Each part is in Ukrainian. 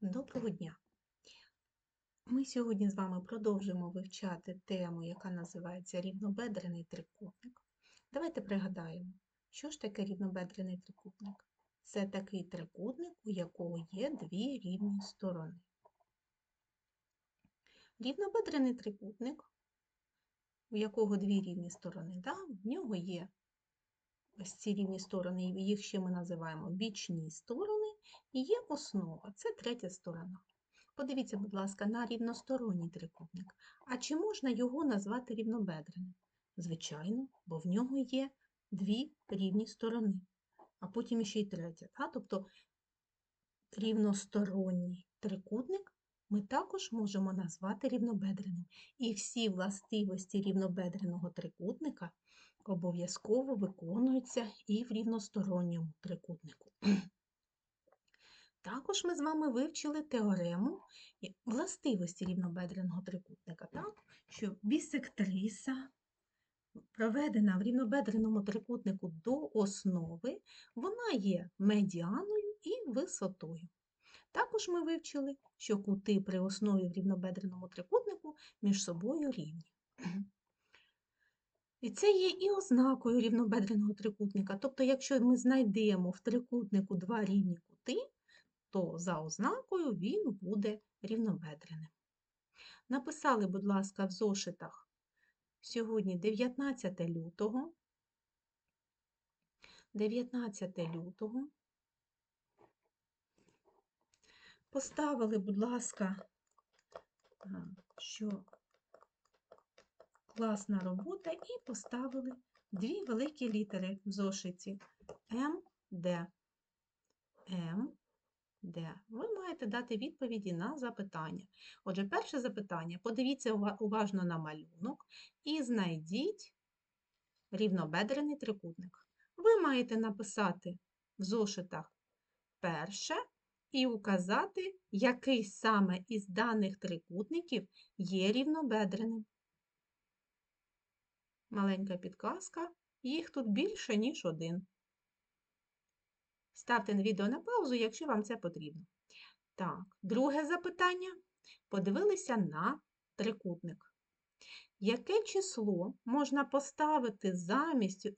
Доброго дня! Ми сьогодні з вами продовжимо вивчати тему, яка називається рівнобедрений трикутник. Давайте пригадаємо, що ж таке рівнобедрений трикутник? Це такий трикутник, у якого є дві рівні сторони. Рівнобедрений трикутник, у якого дві рівні сторони, да? в нього є ось ці рівні сторони, їх ще ми називаємо бічні сторони, і є основа, це третя сторона. Подивіться, будь ласка, на рівносторонній трикутник. А чи можна його назвати рівнобедреним? Звичайно, бо в нього є дві рівні сторони, а потім ще й третя. Да? Тобто рівносторонній трикутник ми також можемо назвати рівнобедреним. І всі властивості рівнобедреного трикутника обов'язково виконуються і в рівносторонньому трикутнику. Також ми з вами вивчили теорему властивості рівнобедреного трикутника, так? що бісектриса, проведена в рівнобедреному трикутнику до основи, вона є медіаною і висотою. Також ми вивчили, що кути при основі в рівнобедреному трикутнику між собою рівні. І це є і ознакою рівнобедреного трикутника. Тобто, якщо ми знайдемо в трикутнику два рівні кути, то за ознакою він буде рівнобедреним. Написали, будь ласка, в зошитах сьогодні 19 лютого. 19 лютого. Поставили, будь ласка, що класна робота, і поставили дві великі літери в зошиті М, Д. М, Д. Ви маєте дати відповіді на запитання. Отже, перше запитання. Подивіться уважно на малюнок і знайдіть рівнобедрений трикутник. Ви маєте написати в зошитах перше і указати, який саме із даних трикутників є рівнобедреним. Маленька підказка, їх тут більше, ніж один. Ставте відео на паузу, якщо вам це потрібно. Так, друге запитання. Подивилися на трикутник. Яке число можна поставити замість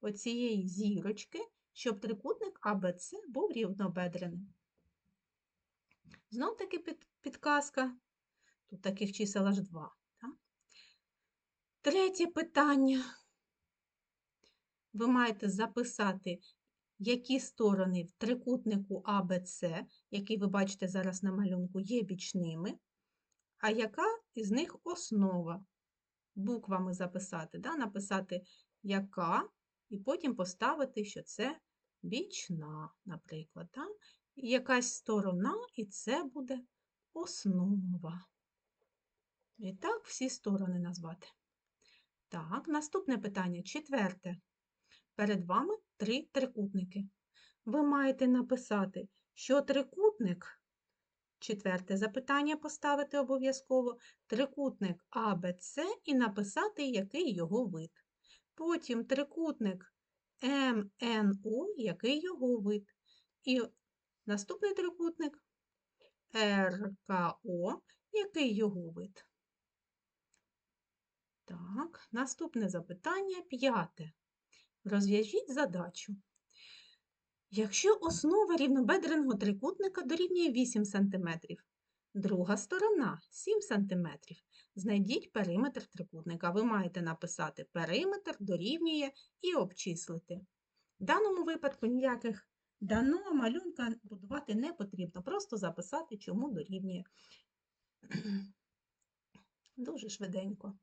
оцієї зірочки, щоб трикутник АБЦ був рівнобедреним? Знов таки під, підказка. Тут таких чисел аж два. Так? Третє питання. Ви маєте записати, які сторони в трикутнику АБЦ, який ви бачите зараз на малюнку, є бічними, а яка із них основа? Буквами записати, да? написати яка, і потім поставити, що це бічна, наприклад. Да? Якась сторона, і це буде основа. І так всі сторони назвати. Так, наступне питання, четверте. Перед вами три трикутники. Ви маєте написати, що трикутник, четверте запитання поставити обов'язково, трикутник АБЦ і написати, який його вид. Потім трикутник МНО, який його вид. І наступний трикутник РКО, який його вид. Так, наступне запитання п'яте. Розв'яжіть задачу. Якщо основа рівнобедреного трикутника дорівнює 8 см, друга сторона 7 см, знайдіть периметр трикутника. Ви маєте написати периметр дорівнює і обчислити. В даному випадку ніяких даного малюнка будувати не потрібно, просто записати, чому дорівнює. Дуже швиденько.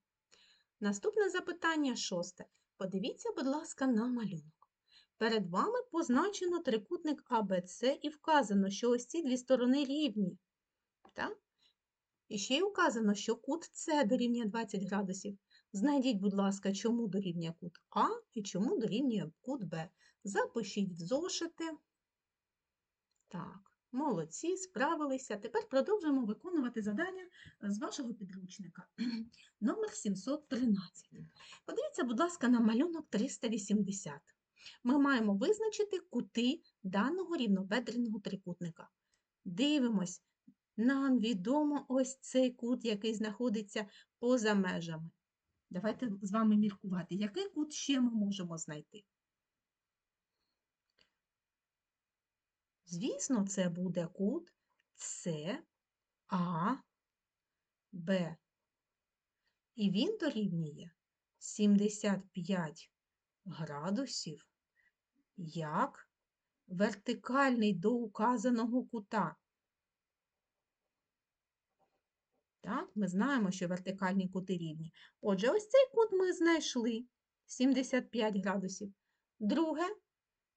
Наступне запитання шосте. Подивіться, будь ласка, на малюнок. Перед вами позначено трикутник АБЦ і вказано, що ось ці дві сторони рівні. Так? І ще й указано, що кут С дорівнює 20 градусів. Знайдіть, будь ласка, чому дорівнює кут А і чому дорівнює кут Б. Запишіть в зошити. Так. Молодці, справилися. Тепер продовжуємо виконувати завдання з вашого підручника. Номер 713. Подивіться, будь ласка, на малюнок 380. Ми маємо визначити кути даного рівнобедреного трикутника. Дивимось, нам відомо ось цей кут, який знаходиться поза межами. Давайте з вами міркувати, який кут ще ми можемо знайти. Звісно, це буде кут С, А, Б. І він дорівнює 75 градусів як вертикальний до указаного кута. Так, ми знаємо, що вертикальні кути рівні. Отже, ось цей кут ми знайшли 75 градусів. Друге,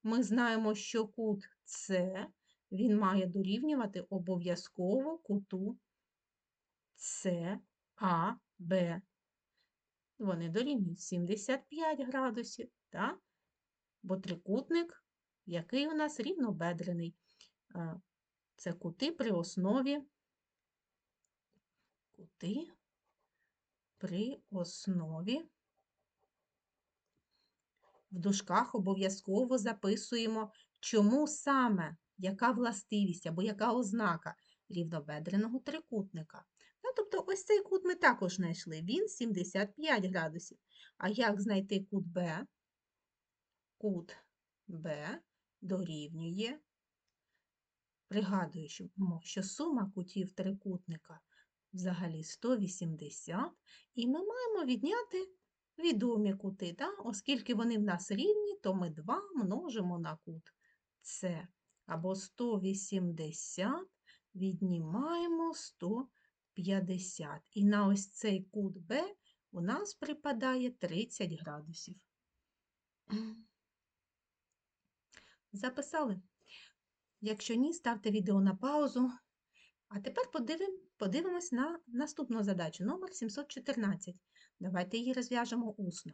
ми знаємо, що кут С, він має дорівнювати обов'язково куту С, А, Б. Вони дорівнюють 75 градусів, так? бо трикутник, який у нас рівнобедрений. Це кути при основі кути при основі. В дужках обов'язково записуємо, чому саме, яка властивість або яка ознака рівнобедреного трикутника. Ну, тобто ось цей кут ми також знайшли, він 75 градусів. А як знайти кут Б? Кут Б дорівнює, пригадуємо, що сума кутів трикутника взагалі 180, і ми маємо відняти відомі кути. Да? Оскільки вони в нас рівні, то ми 2 множимо на кут С. Або 180 віднімаємо 150. І на ось цей кут Б у нас припадає 30 градусів. Записали? Якщо ні, ставте відео на паузу. А тепер подивим, подивимось на наступну задачу, номер 714. Давайте її розв'яжемо усно.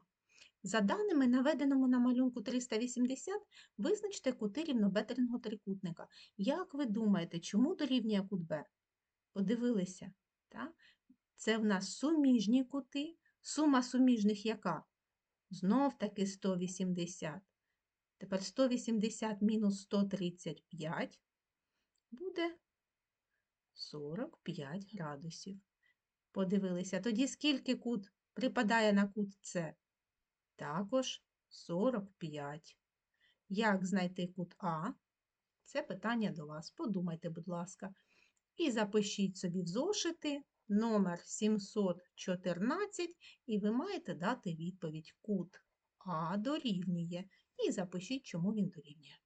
За даними, наведеному на малюнку 380, визначте кути рівнобедреного трикутника. Як ви думаєте, чому дорівнює кут Б? Подивилися, так? Це в нас суміжні кути. Сума суміжних яка? Знов таки 180. Тепер 180 мінус 135 буде 45 градусів. Подивилися, тоді скільки кут припадає на кут С? Також 45. Як знайти кут А? Це питання до вас. Подумайте, будь ласка. І запишіть собі в зошити номер 714, і ви маєте дати відповідь кут А дорівнює. І запишіть, чому він дорівнює.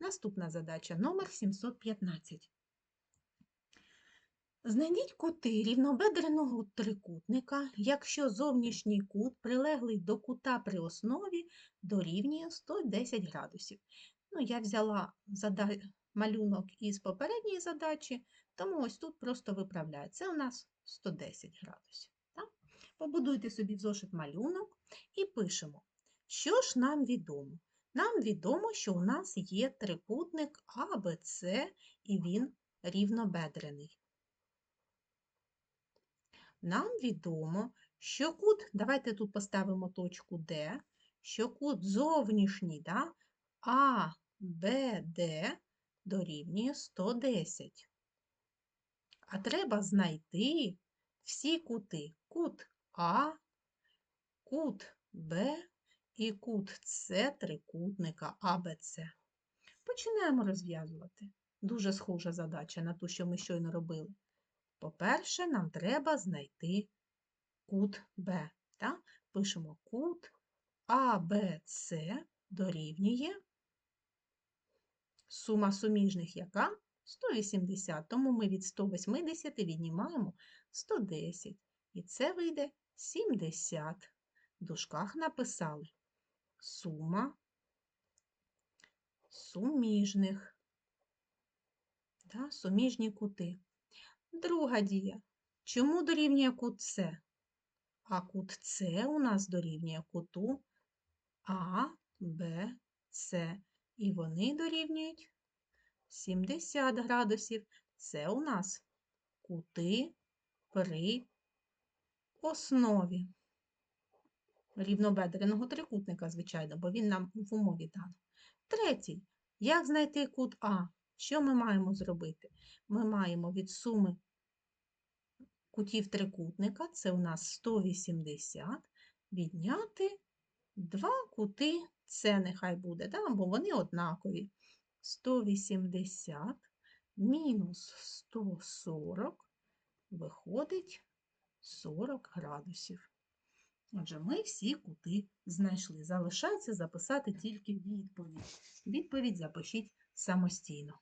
Наступна задача номер 715. Знайдіть кути рівнобедреного трикутника, якщо зовнішній кут, прилеглий до кута при основі, дорівнює 110 градусів. Ну, Я взяла зада... малюнок із попередньої задачі, тому ось тут просто виправляю. Це у нас 110 градусів. Так? Побудуйте собі в зошит малюнок і пишемо, що ж нам відомо. Нам відомо, що у нас є трикутник АБЦ, і він рівнобедрений. Нам відомо, що кут, давайте тут поставимо точку Д, що кут зовнішній да, АБД дорівнює 110. А треба знайти всі кути. Кут А, кут Б і кут С трикутника АБЦ. Починаємо розв'язувати. Дуже схожа задача на ту, що ми щойно робили. По-перше, нам треба знайти кут Б. Пишемо кут АБЦ дорівнює сума суміжних яка? 180, тому ми від 180 віднімаємо 110. І це вийде 70. В дужках написали сума суміжних. Да, суміжні кути. Друга дія. Чому дорівнює кут С? А кут С у нас дорівнює куту А, Б, С. І вони дорівнюють 70 градусів. Це у нас кути при основі рівнобедреного трикутника, звичайно, бо він нам в умові дано. Третій. Як знайти кут А? Що ми маємо зробити? Ми маємо від суми кутів трикутника, це у нас 180, відняти два кути, це нехай буде, да? бо вони однакові. 180 мінус 140 виходить 40 градусів. Отже, ми всі кути знайшли. Залишається записати тільки відповідь. Відповідь запишіть самостійно.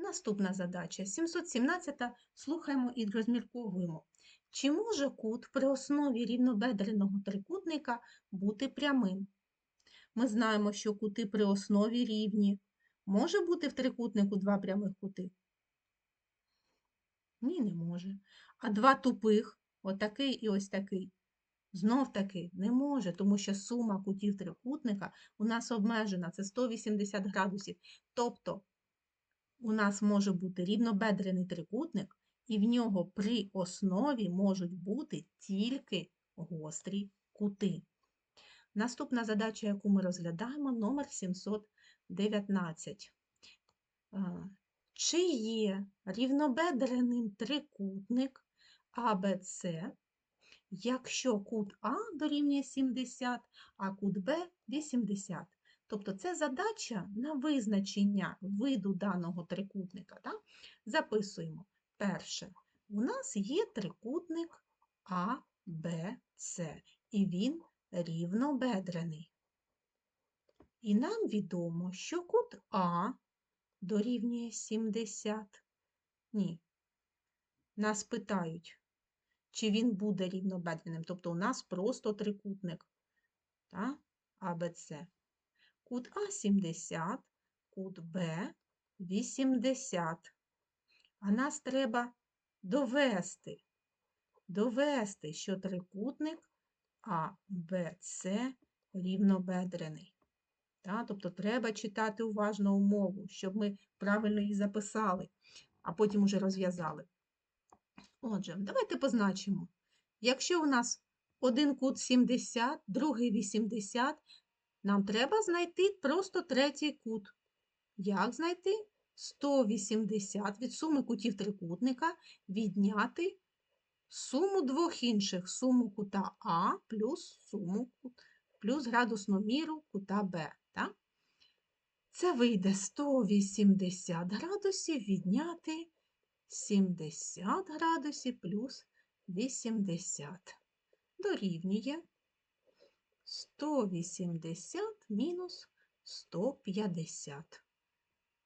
Наступна задача 717. Слухаємо і розмірковуємо. Чи може кут при основі рівнобедреного трикутника бути прямим? Ми знаємо, що кути при основі рівні. Може бути в трикутнику два прямих кути? Ні, не може. А два тупих, отакий і ось такий, знов таки не може, тому що сума кутів трикутника у нас обмежена, це 180 градусів. Тобто у нас може бути рівнобедрений трикутник, і в нього при основі можуть бути тільки гострі кути. Наступна задача, яку ми розглядаємо, номер 719. Е, Чи є рівнобедреним трикутник АБЦ, якщо кут А дорівнює 70, а кут Б 80? Тобто це задача на визначення виду даного трикутника. Так? Записуємо. Перше, у нас є трикутник АБЦ, і він рівнобедрений. І нам відомо, що кут А дорівнює 70. Ні. Нас питають, чи він буде рівнобедреним. Тобто у нас просто трикутник? АБЦ. Кут А 70, кут Б 80. А нас треба довести, довести, що трикутник А, Б, С рівнобедрений. Та? Тобто треба читати уважно умову, щоб ми правильно її записали, а потім уже розв'язали. Отже, давайте позначимо. Якщо у нас один кут 70, другий 80, нам треба знайти просто третій кут. Як знайти? 180 від суми кутів трикутника відняти суму двох інших суму кута А плюс суму плюс градусну міру кута Б. Це вийде 180 градусів відняти 70 градусів плюс 80. Дорівнює 180 мінус 150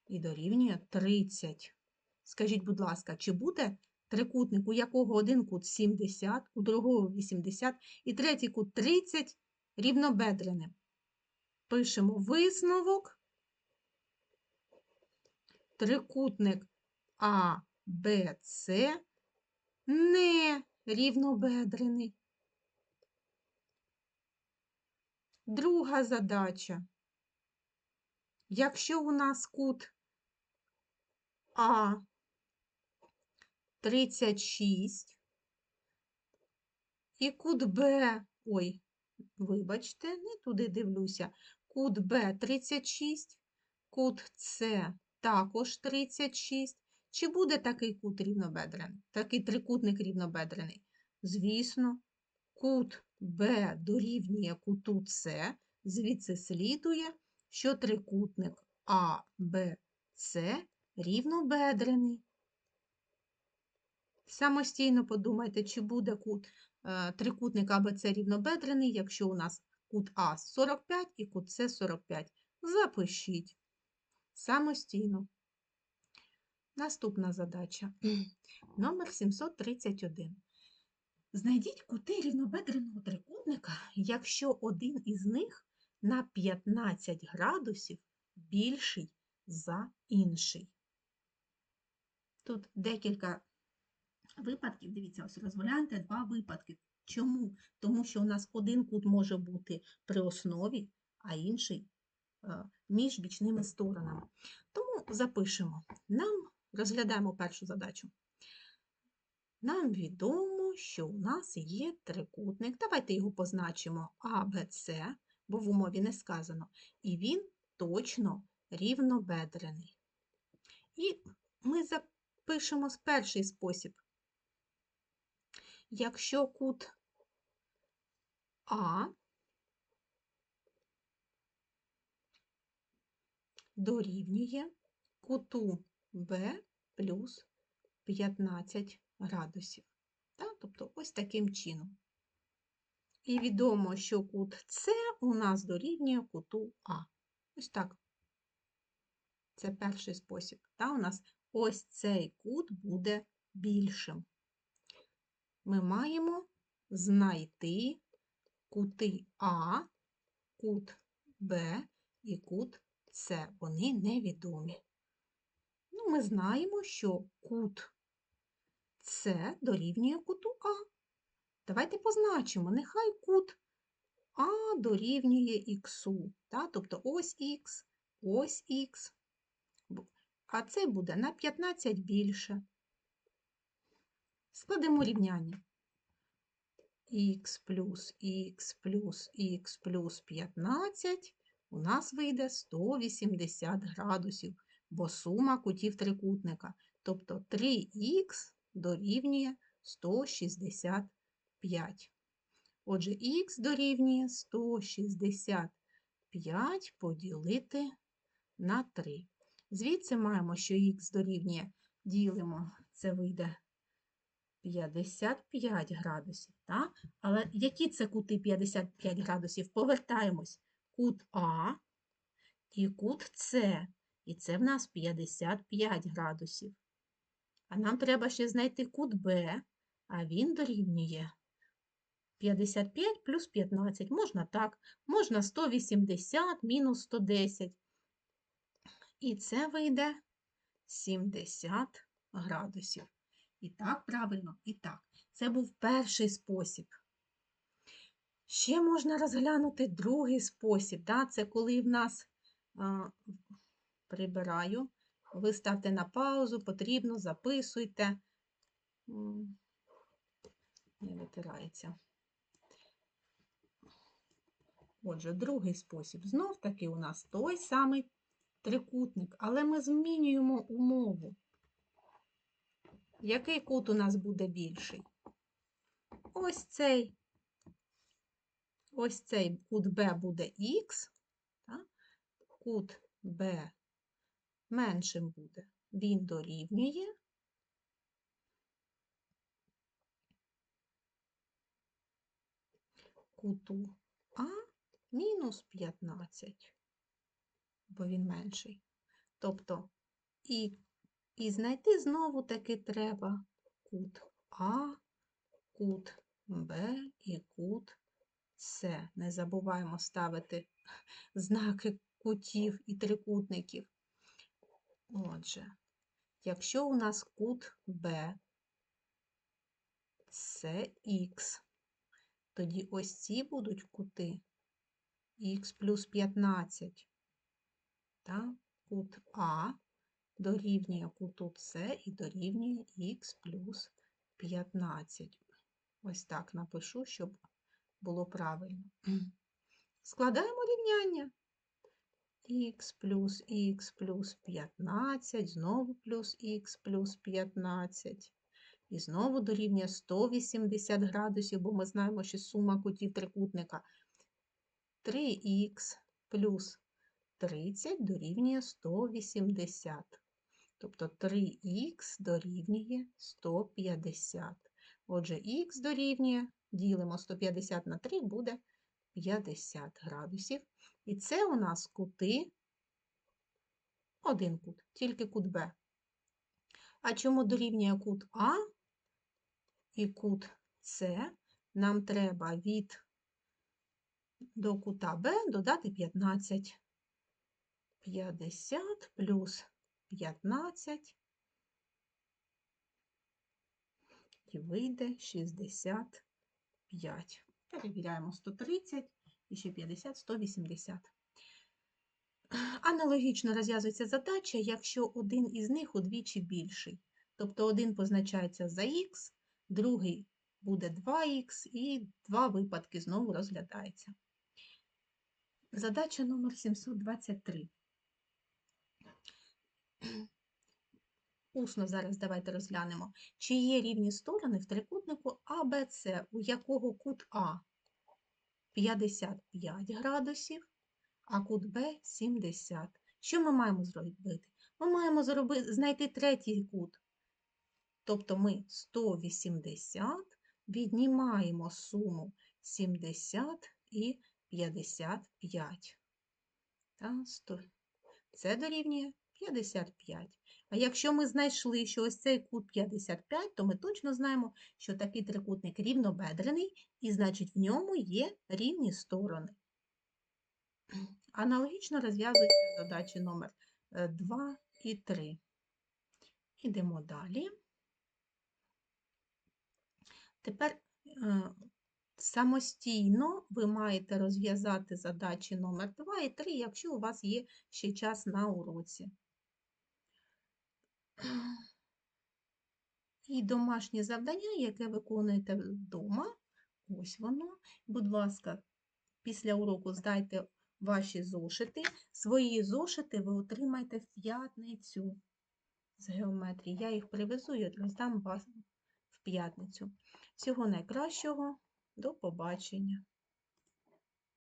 і дорівнює 30. Скажіть, будь ласка, чи буде трикутник, у якого один кут 70, у другого 80 і третій кут 30 рівнобедреним? Пишемо висновок. Трикутник А, Б, С не рівнобедрений. Друга задача. Якщо у нас кут А 36 і кут Б, ой, вибачте, не туди дивлюся, кут Б 36, кут С також 36. Чи буде такий кут рівнобедрений? Такий трикутник рівнобедрений? Звісно, кут Б дорівнює куту С, звідси слідує, що трикутник А, Б, С рівнобедрений. Самостійно подумайте, чи буде кут е, трикутник АБЦ рівнобедрений, якщо у нас кут А 45 і кут С 45. Запишіть самостійно. Наступна задача. Номер 731. Знайдіть кути рівнобедреного трикутника, якщо один із них на 15 градусів більший за інший. Тут декілька випадків, дивіться, ось розгляньте два випадки. Чому? Тому що у нас один кут може бути при основі, а інший е, між бічними сторонами. Тому запишемо. Нам розглядаємо першу задачу. Нам відомо, що у нас є трикутник. Давайте його позначимо АБЦ, бо в умові не сказано. І він точно рівнобедрений. І ми запишемо перший спосіб. Якщо кут А дорівнює куту Б плюс 15 градусів. Так? Тобто ось таким чином. І відомо, що кут С у нас дорівнює куту А. Ось так. Це перший спосіб. Та, у нас ось цей кут буде більшим. Ми маємо знайти кути А, кут Б і кут С. Вони невідомі. Ну, ми знаємо, що кут С дорівнює куту А. Давайте позначимо, нехай кут А дорівнює х. Тобто ось х, ось х, а це буде на 15 більше. Складемо рівняння. х плюс х плюс х плюс 15 у нас вийде 180 градусів, бо сума кутів трикутника. Тобто 3х дорівнює 165. Отже, х дорівнює 165 поділити на 3. Звідси маємо, що х дорівнює, ділимо, це вийде 55 градусів. Так? Але які це кути 55 градусів? Повертаємось. Кут А і кут С. І це в нас 55 градусів. А нам треба ще знайти кут Б, а він дорівнює 55 плюс 15. Можна так, можна 180 мінус 110. І це вийде 70 градусів. І так, правильно, і так. Це був перший спосіб. Ще можна розглянути другий спосіб. Да? Це коли в нас а, прибираю, ви ставте на паузу, потрібно, записуйте. Не витирається. Отже, другий спосіб. Знов таки у нас той самий трикутник, але ми змінюємо умову. Який кут у нас буде більший? Ось цей. Ось цей кут Б буде Х, кут Б меншим буде. Він дорівнює. Куту А мінус 15 бо він менший. Тобто і, і знайти знову таки треба кут А, кут Б і кут С. Не забуваємо ставити знаки кутів і трикутників. Отже, якщо у нас кут Б це Х, тоді ось ці будуть кути х плюс 15 та кут А дорівнює куту С і дорівнює х плюс 15. Ось так напишу, щоб було правильно. Складаємо рівняння. Х плюс х плюс 15, знову плюс х плюс 15. І знову дорівнює 180 градусів, бо ми знаємо, що сума кутів трикутника 3х плюс 30 дорівнює 180. Тобто 3х дорівнює 150. Отже, х дорівнює, ділимо 150 на 3, буде 50 градусів. І це у нас кути, один кут, тільки кут Б. А чому дорівнює кут А і кут С? Нам треба від до кута Б додати 15. 50 плюс 15 і вийде 65. Перевіряємо 130 і ще 50, 180. Аналогічно розв'язується задача, якщо один із них удвічі більший. Тобто один позначається за х, другий буде 2х, і два випадки знову розглядається. Задача номер 723. Усно зараз давайте розглянемо. Чи є рівні сторони в трикутнику АБЦ, у якого кут А 55 градусів, а кут Б 70. Що ми маємо зробити? Ми маємо зробити, знайти третій кут. Тобто ми 180 віднімаємо суму 70 і 55. Та, 100. Це дорівнює 55. А якщо ми знайшли, що ось цей кут 55, то ми точно знаємо, що такий трикутник рівнобедрений, і значить в ньому є рівні сторони. Аналогічно розв'язуються задачі номер 2 і 3. Ідемо далі. Тепер е, самостійно ви маєте розв'язати задачі номер 2 і 3, якщо у вас є ще час на уроці. І домашнє завдання, яке виконуєте вдома, ось воно. Будь ласка, після уроку здайте ваші зошити. Свої зошити ви отримаєте в п'ятницю з геометрії. Я їх привезу і роздам вас в п'ятницю. Всього найкращого, до побачення.